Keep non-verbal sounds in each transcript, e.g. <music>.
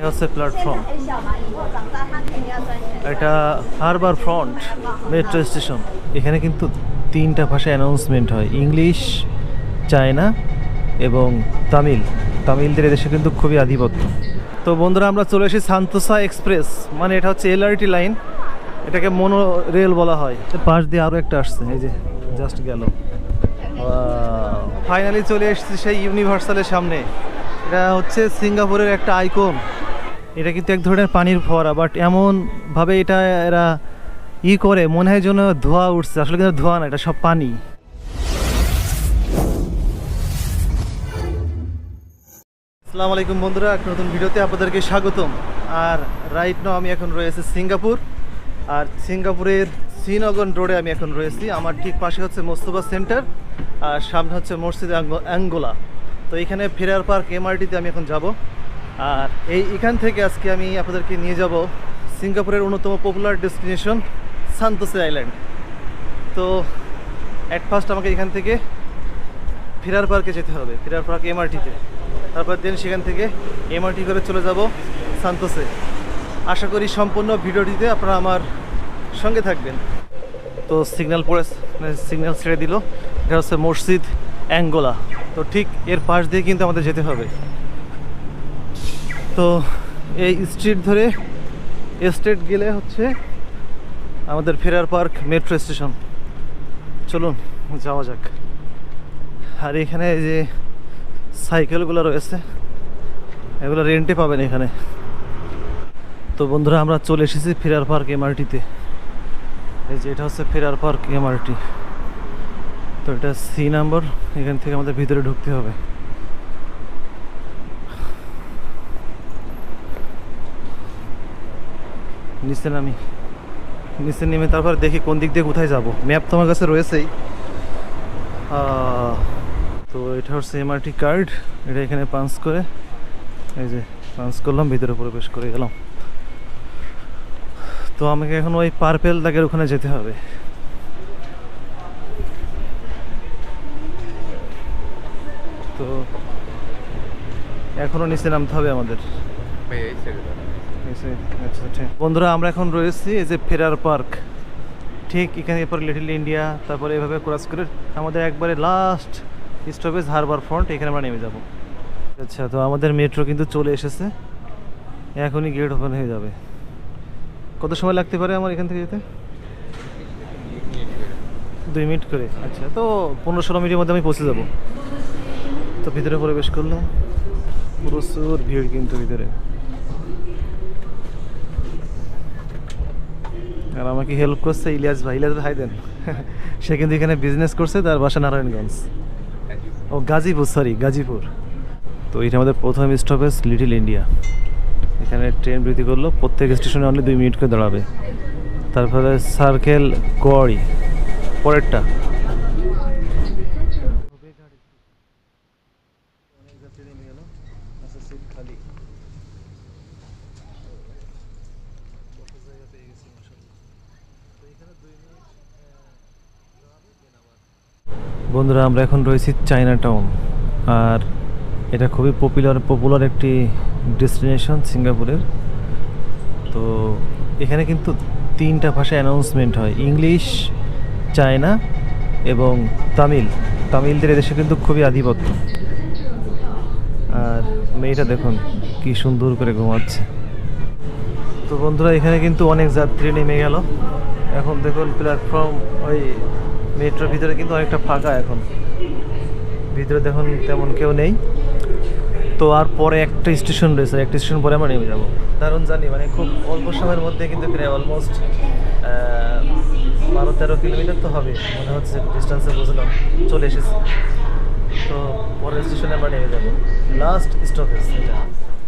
এটা হচ্ছে প্ল্যাটফর্ম এটা হারবার ফ্রন্ট মেট্রো স্টেশন এখানে কিন্তু তিনটা ভাষা অ্যানাউন্সমেন্ট হয়। ইংলিশ চায়না এবং তামিল। তামিলদের এদেশে কিন্তু খুবই আধিপত্য। তো বন্ধুরা, আমরা চলে এসেছি সান্তোসা এক্সপ্রেস মানে এটা হচ্ছে এলআরটি লাইন এটাকে মনো রেল বলা হয়। পাশ দিয়ে আরও একটা আসছে। এই যে জাস্ট গেল। ফাইনালি চলে এসেছি সেই ইউনিভার্সালের সামনে। এটা হচ্ছে সিঙ্গাপুরের একটা আইকন এটা কিন্তু এক ধরনের পানির ফোয়ারা বাট এমনভাবে এটা এরা ই করে, মনে হয় যেন ধোয়া উঠছে। আসলে কিন্তু ধোয়া না, এটা সব পানি। আসসালামু আলাইকুম বন্ধুরা একটা নতুন ভিডিওতে আপনাদেরকে স্বাগতম। আর রাইট নাও আমি এখন রয়েছে সিঙ্গাপুর। আর সিঙ্গাপুরের শ্রীনগর রোডে আমি এখন রয়েছি। আমার ঠিক পাশে হচ্ছে মোস্তফা সেন্টার, আর সামনে হচ্ছে মসজিদ অ্যাঙ্গোলা তো এখানে ফেরার পার্ক এমআরটিতে আমি এখন যাব। আর এই এখান থেকে আজকে আমি আপনাদেরকে নিয়ে যাব সিঙ্গাপুরের অন্যতম পপুলার ডেস্টিনেশন সান্তোসে আইল্যান্ড তো অ্যাট ফার্স্ট আমাকে এখান থেকে ফেরার পার্কে যেতে হবে ফিরার পার্ক এমআরটিতে তারপর দেন সেখান থেকে এমআরটি করে চলে যাব সান্তোসে। আশা করি সম্পূর্ণ ভিডিওটিতে আপনারা আমার সঙ্গে থাকবেন। তো সিগন্যাল পড়ে সিগন্যাল ছেড়ে দিল, এটা হচ্ছে মসজিদ অ্যাঙ্গোলা। তো ঠিক এর পাশ দিয়ে কিন্তু আমাদের যেতে হবে। তো এই স্ট্রিট ধরে স্ট্রিট গেলে হচ্ছে আমাদের ফেরার পার্ক মেট্রো স্টেশন চলুন, যাওয়া যাক। আর এখানে যে সাইকেলগুলো রয়েছে, এগুলো রেন্টে পাবেন এখানে। তো বন্ধুরা, আমরা চলে এসেছি ফেরার পার্ক এমআরটিতে এই যে এটা হচ্ছে ফেরার পার্ক এমআরটি তো এটা সি নাম্বার এখান থেকে আমাদের ভিতরে ঢুকতে হবে। নিচে নামি। নিচে নেমে তারপর দেখি কোন দিক দিয়ে কোথায় যাব। ম্যাপ তো আমার কাছে রয়েছেই। তো এটা হচ্ছে এমআরটি কার্ড এটা এখানে পাঞ্চ করে, এই যে পাঞ্চ করলাম, ভিতরে প্রবেশ করে গেলাম। তো আমাকে এখন ওই পার্পেল দাগের ওখানে যেতে হবে। তো এখনও নিচে নামতে হবে আমাদের। বন্ধুরা, আমরা এখন রয়েছি এই যে ফেরার পার্ক। ঠিক এখানে এরপর লিটল ইন্ডিয়া তারপরে এভাবে ক্রস করে আমাদের একবারে লাস্ট স্টপেজ হারবার ফ্রন্ট এখানে আমরা নেমে যাব। আচ্ছা তো আমাদের মেট্রো কিন্তু চলে এসেছে। এখনই গেট ওপেন হয়ে যাবে। কত সময় লাগতে পারে আমার এখান থেকে যেতে? দুই মিনিট করে। আচ্ছা তো পনেরো ষোলো মিনিটের মধ্যে আমি পৌঁছে যাব। তো ভিতরে প্রবেশ করলাম। প্রচুর ভিড় কিন্তু ভিতরে। আর আমাকে হেল্প করছে ইলিয়াস ভাই। ইলিয়াস ভাই, দেন। সে কিন্তু এখানে বিজনেস করছে, তার বাসা নারায়ণগঞ্জ। ও গাজীপুর সরি গাজীপুর। তো এটা আমাদের প্রথম স্টপেজ লিটিল ইন্ডিয়া এখানে ট্রেন বৃদ্ধি করল, প্রত্যেক স্টেশনে অনলি দুই মিনিট করে দাঁড়াবে। তারপরে সার্কেল কোয়ারি পরেরটা। বন্ধুরা, আমরা এখন রয়েছি চায়না টাউন আর এটা খুবই পপুলার পপুলার একটি ডেস্টিনেশন সিঙ্গাপুরের তো এখানে কিন্তু তিনটা ভাষায় অ্যানাউন্সমেন্ট হয়। ইংলিশ চায়না এবং তামিল। তামিলদের এদেশে কিন্তু খুবই আধিপত্য। আর মেয়েটা দেখুন, কি সুন্দর করে ঘুমাচ্ছে। তো বন্ধুরা, এখানে কিন্তু অনেক যাত্রী নেমে গেল। এখন দেখুন প্ল্যাটফর্ম ওই মেট্রোর ভিতরে কিন্তু অনেকটা ফাঁকা এখন। ভিতরে দেখুন তেমন কেউ নেই। তো আর পরে একটা স্টেশন রয়েছে, একটা স্টেশন পরে আমরা নেমে যাব। দারুণ জানি মানে খুব অল্প সময়ের মধ্যে কিন্তু প্রায় অলমোস্ট বারো তেরো কিলোমিটার তো হবে। মনে হচ্ছে ডিস্টেন্সে বুঝলাম, চলে এসেছি। তো পরের স্টেশনে আমরা নেমে যাব। লাস্ট স্টপেজ এটা।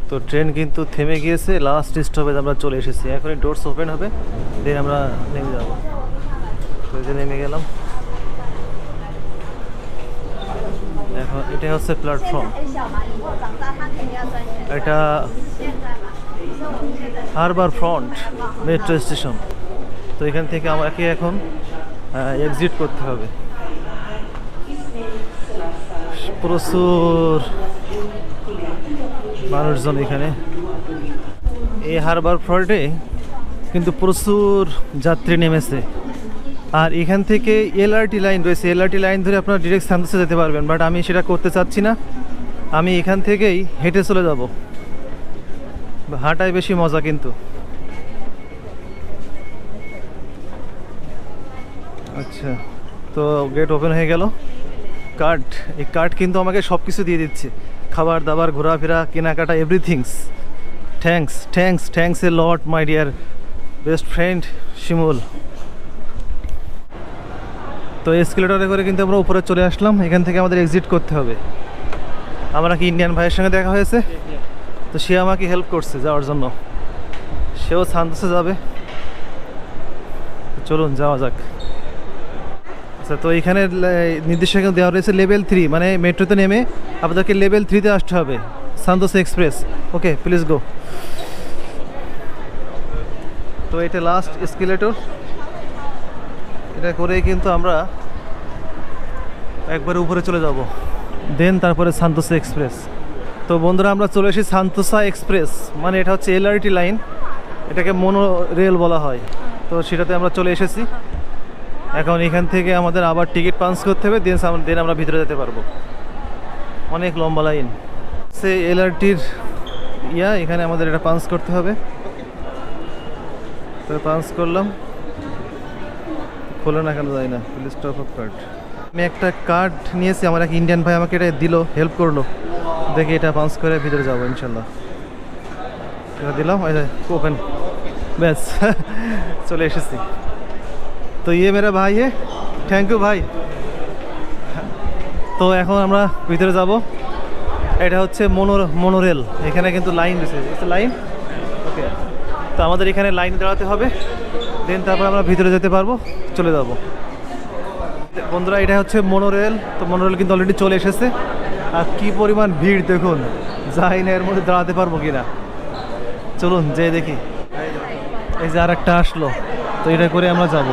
তো ট্রেন কিন্তু থেমে গিয়েছে লাস্ট স্টপেজ আমরা চলে এসেছি। এখনই ডোরস ওপেন হবে দেন আমরা নেমে যাব। তো নেমে গেলাম। হ্যাঁ, এটা হচ্ছে প্ল্যাটফর্ম এটা হারবার ফ্রন্ট মেট্রো স্টেশন তো এখান থেকে আমাকে এখন এক্সিট করতে হবে। প্রচুর মানুষজন এখানে। এই হারবার ফ্রন্টে কিন্তু প্রচুর যাত্রী নেমেছে। আর এখান থেকে এলআরটি লাইন রয়েছে। এলআরটি লাইন ধরে আপনারা ডিরেক্ট সান্তোসে যেতে পারবেন বাট আমি সেটা করতে চাচ্ছি না। আমি এখান থেকেই হেঁটে চলে যাব। হাঁটায় বেশি মজা কিন্তু। আচ্ছা তো গেট ওপেন হয়ে গেল। কার্ড এই কার্ড কিন্তু আমাকে সব কিছু দিয়ে দিচ্ছে। খাবার, দাবার, ঘোরাফেরা, কেনাকাটা everythings thanks thanks thanks a lot my dear best friend Shimul তো এসকেলেটরে করে কিন্তু আমরা উপরে চলে আসলাম। এখান থেকে আমাদের এক্সিট করতে হবে। আমরা কি ইন্ডিয়ান ভাইয়ের সঙ্গে দেখা হয়েছে? তো সে আমাকে হেল্প করছে যাওয়ার জন্য। সেও সান্তোসে যাবে। চলুন, যাওয়া যাক। আচ্ছা তো এখানে নির্দেশিকা দেওয়া রয়েছে লেভেল থ্রি মানে মেট্রোতে নেমে আপনাদেরকে লেভেল থ্রিতে আসতে হবে। Sentosa express okay please go তো এটা লাস্ট স্কেলেটর এটা করেই কিন্তু আমরা একবারে উপরে চলে যাব। দেন তারপরে সান্তোসা এক্সপ্রেস তো বন্ধুরা, আমরা চলে এসেছি সান্তোসা এক্সপ্রেস মানে এটা হচ্ছে এলআরটি লাইন এটাকে মনো রেল বলা হয়। তো সেটাতে আমরা চলে এসেছি। এখন এখান থেকে আমাদের আবার টিকিট পাঞ্চ করতে হবে। দেন দেন আমরা ভিতরে যেতে পারব। অনেক লম্বা লাইন সে এলআরটির ইয়া, এখানে আমাদের এটা পাঞ্চ করতে হবে। তো পাঞ্চ করলাম। খোলে না কেন যায় না প্লিজ স্টপ অফ কার্ড আমি একটা কার্ড নিয়েছি, আমার এক ইন্ডিয়ান ভাই আমাকে এটা দিল হেল্প করল। দেখি এটা পাঞ্চ করে ভিতরে যাব, ইনশাল্লাহ। এটা দিলাম ওপেন ব্যাস, <laughs> চলে এসেছি। তো ইয়ে মেরা ভাই হে থ্যাংক ইউ ভাই। তো এখন আমরা ভিতরে যাব। এটা হচ্ছে মনো মনোরেল, এখানে কিন্তু লাইন রয়েছে। লাইন ওকে তো আমাদের এখানে লাইন দাঁড়াতে হবে। দেন তারপর আমরা ভিতরে যেতে পারব, চলে যাব। বন্ধুরা, এটা হচ্ছে মনোরেল তো মনোরেল কিন্তু অলরেডি চলে এসেছে। আর কি পরিমাণ ভিড় দেখুন যাই না এর মধ্যে দাঁড়াতে পারব কিনা। চলুন যে দেখি। এই যে আর একটা আসলো, তো এটা করে আমরা যাব।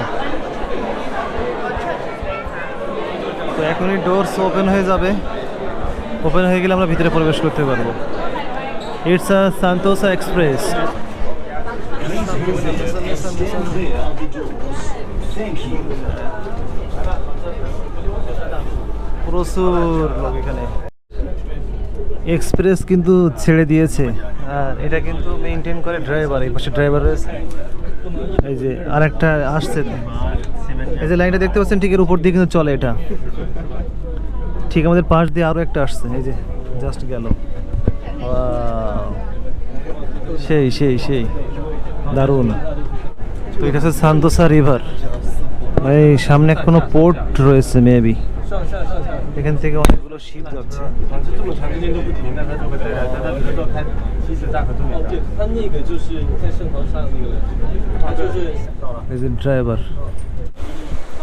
তো এখনই ডোরস ওপেন হয়ে যাবে। ওপেন হয়ে গেলে আমরা ভিতরে প্রবেশ করতে পারব। ইটস আ সান্তোসা এক্সপ্রেস প্রচুর লোক এখানে। এক্সপ্রেস কিন্তু ছেড়ে দিয়েছে। আর এটা কিন্তু মেনটেন করে ড্রাইভার এই পাশে ড্রাইভার রয়েছে। এই যে আরেকটা আসছে। এই যে লাইনটা দেখতে পাচ্ছেন, ঠিক এর উপর দিয়ে কিন্তু চলে এটা। ঠিক আমাদের পাশ দিয়ে আরও একটা আসছে। এই যে জাস্ট গেল। সেই সেই সেই। দারুণ। তো এটা হচ্ছে সান্তোসা রিভার। মানে সামনে কোনো পোর্ট রয়েছে, মেবি। এখান থেকে অনেকগুলো শিপ যাচ্ছে। ড্রাইভার।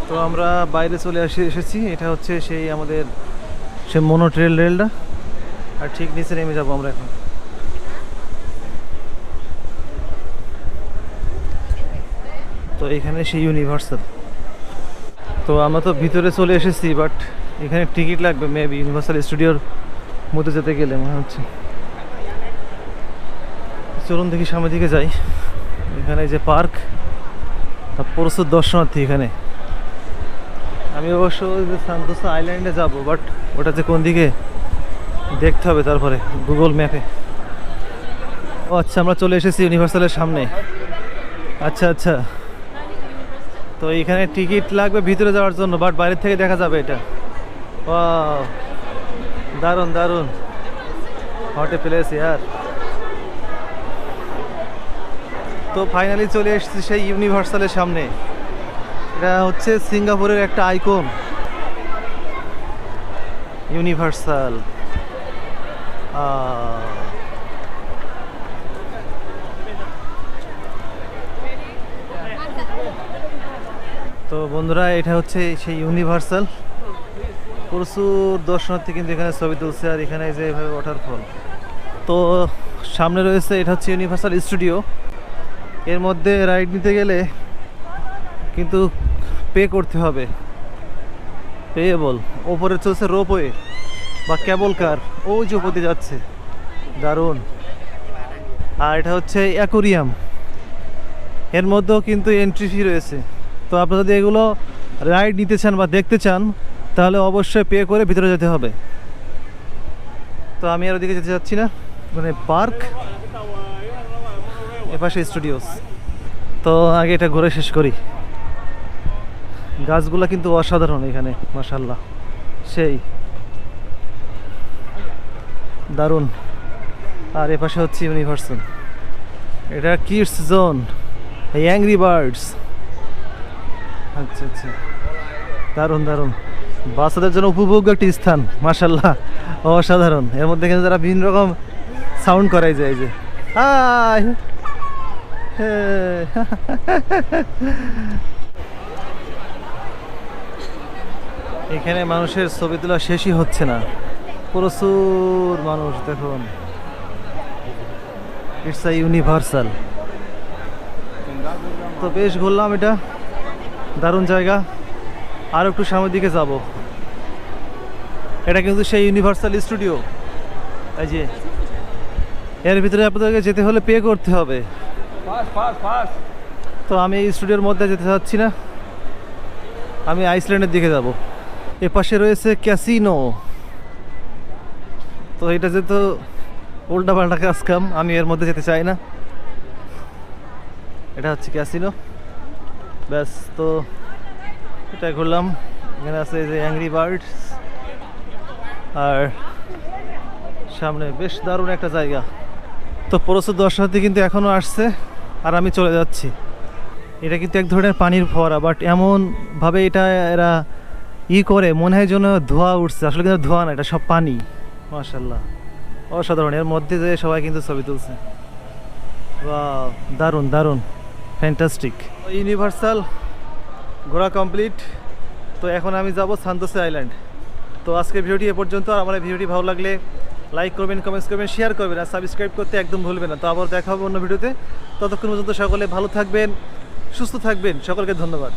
তো আমরা বাইরে চলে আসি, এসেছি। এটা হচ্ছে সেই আমাদের সে মনো ট্রেল রেলটা। আর ঠিক নিচে নেমে যাব আমরা এখন। এখানে সেই ইউনিভার্সাল তো আমরা তো ভিতরে চলে এসেছি বাট এখানে টিকিট লাগবে মেবি ইউনিভার্সাল স্টুডিওর মধ্যে যেতে গেলে মনে হচ্ছে। চলুন দেখি সামনের দিকে যাই। এখানে যে পার্ক প্রচুর দর্শনার্থী এখানে। আমি অবশ্য যে সান্তোসা আইল্যান্ডে যাব বাট ওটা যে কোন দিকে দেখতে হবে তারপরে গুগল ম্যাপে ও আচ্ছা আমরা চলে এসেছি ইউনিভার্সালের সামনে। আচ্ছা আচ্ছা। তো এখানে টিকিট লাগবে ভিতরে যাওয়ার জন্য বাট বাইরে থেকে দেখা যাবে এটা। ও দারুণ দারুণ। হট এ প্লেস ইয়ার তো ফাইনালি চলে এসেছি সেই ইউনিভার্সালের সামনে। এটা হচ্ছে সিঙ্গাপুরের একটা আইকন ইউনিভার্সাল তো বন্ধুরা, এটা হচ্ছে সেই ইউনিভার্সাল প্রচুর দর্শনার্থী কিন্তু এখানে ছবি তুলছে আর এখানে যে এভাবে ওয়াটারফল তো সামনে রয়েছে, এটা হচ্ছে ইউনিভার্সাল স্টুডিও এর মধ্যে রাইড নিতে গেলে কিন্তু পে করতে হবে। পেয়েবল ওপরে চলছে রোপওয়ে বা ক্যাবল কার ওই যে উপর যাচ্ছে। দারুণ। আর এটা হচ্ছে অ্যাকোরিয়াম এর মধ্যেও কিন্তু এন্ট্রি ফি রয়েছে। তো আপনারা যদি এগুলো রাইড নিতে চান বা দেখতে চান, তাহলে অবশ্যই পে করে ভিতরে যেতে হবে। তো আমি আর ওদিকে যেতে চাচ্ছি না। মানে পার্ক এপাশে স্টুডিওস তো আগে এটা ঘুরে শেষ করি। গাছগুলা কিন্তু অসাধারণ এখানে মাসাল্লাহ সেই। দারুণ। আর এপাশে হচ্ছে ইউনিভার্সাল এটা কিডস জোন অ্যাংরি বার্ডস আচ্ছা আচ্ছা। দারুণ দারুণ। বাচ্চাদের জন্য উপভোগ্য একটি স্থান মাসাল্লাহ অসাধারণ। এর মধ্যে কিন্তু তারা বিভিন্ন রকম সাউন্ড করাই যায় যে। হাই! এখানে মানুষের ছবি তোলা শেষই হচ্ছে না। প্রচুর মানুষ, দেখুন। ইটস আ ইউনিভার্সাল তো বেশ ঘুরলাম এটা। দারুণ জায়গা। আর একটু সামনের দিকে যাব। এটা কিন্তু সেই ইউনিভার্সাল স্টুডিও এই যে এর ভিতরে আপনাদেরকে যেতে হলে পে করতে হবে. তো আমি এই স্টুডিওর মধ্যে যেতে চাচ্ছি না। আমি আইসল্যান্ডের দিকে যাব। এ পাশে রয়েছে ক্যাসিনো তো এটা যেহেতু উল্টা পাল্টা কাজ কাম আমি এর মধ্যে যেতে চাই না। এটা হচ্ছে ক্যাসিনো ব্যাস তো এটা ঘুরলাম। এখানে আছে যে অ্যাংরি বার্ডস আর সামনে বেশ দারুণ একটা জায়গা। তো প্রচুর দর্শনার্থী কিন্তু এখনও আসছে আর আমি চলে যাচ্ছি। এটা কিন্তু এক ধরনের পানির ফোয়ারা বাট এমনভাবে এটা এরা ই করে মনে হয় যেন ধোয়া উঠছে। আসলে কিন্তু ধোয়া না এটা সব পানি। মার্শাল্লাহ অসাধারণ। এর মধ্যে যে সবাই কিন্তু ছবি তুলছে। Wow, দারুণ দারুণ। ফ্যান্টাস্টিক ইউনিভার্সাল ঘোরা কমপ্লিট তো এখন আমি যাব সান্তোসে আইল্যান্ড তো আজকের ভিডিওটি এ পর্যন্ত। আর আমার ভিডিওটি ভালো লাগলে লাইক করবেন কমেন্টস করবেন শেয়ার করবেন আর সাবস্ক্রাইব করতে একদম ভুলবেন না। তো আবার দেখা হবে অন্য ভিডিওতে। ততক্ষণ পর্যন্ত সকলে ভালো থাকবেন, সুস্থ থাকবেন। সকলকে ধন্যবাদ।